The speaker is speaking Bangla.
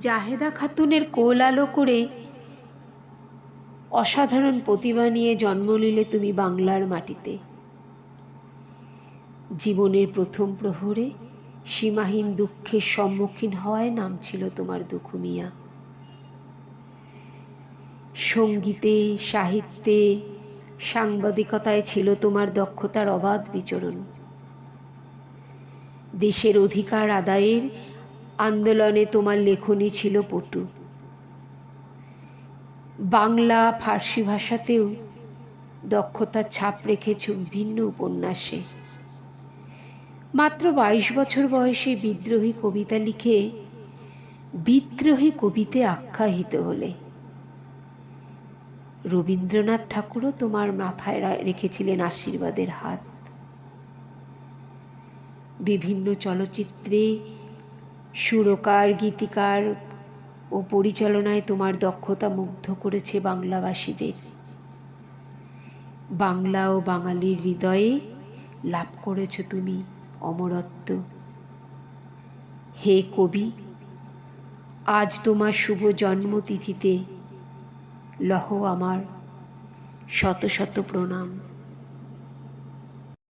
জাহেদা খাতুনের কোল আলো করে অসাধারণ প্রতিভা নিয়ে জন্ম নিলে তুমি বাংলার মাটিতে। জীবনের প্রথম প্রহরে সীমাহীন দুঃখের সম্মুখীন হওয়ায় নাম ছিল তোমার দুখুমিয়া। সঙ্গীতে, সাহিত্যে, সাংবাদিকতায় ছিল তোমার দক্ষতার অবাধ বিচরণ। দেশের অধিকার আদায়ের আন্দোলনে তোমার লেখনী ছিল পটু। বাংলা ফার্সি ভাষাতেও দক্ষতার ছাপ রেখেছ বিভিন্ন উপন্যাসে। মাত্র বাইশ বছর বয়সে বিদ্রোহী কবিতা লিখে বিদ্রোহী কবিতে আখ্যায়িত হলে। রবীন্দ্রনাথ ঠাকুরও তোমার মাথায় রেখেছিলেন আশীর্বাদের হাত। বিভিন্ন চলচ্চিত্রে সুরকার, গীতিকার ও পরিচালনায় তোমার দক্ষতা মুগ্ধ করেছে বাংলাভাষীদের বাংলা ও বাঙালির হৃদয়ে লাভ করেছ তুমি অমরত্ব। হে কবি, আজ তোমার শুভ জন্মতিথিতে লহ আমার শত শত প্রণাম।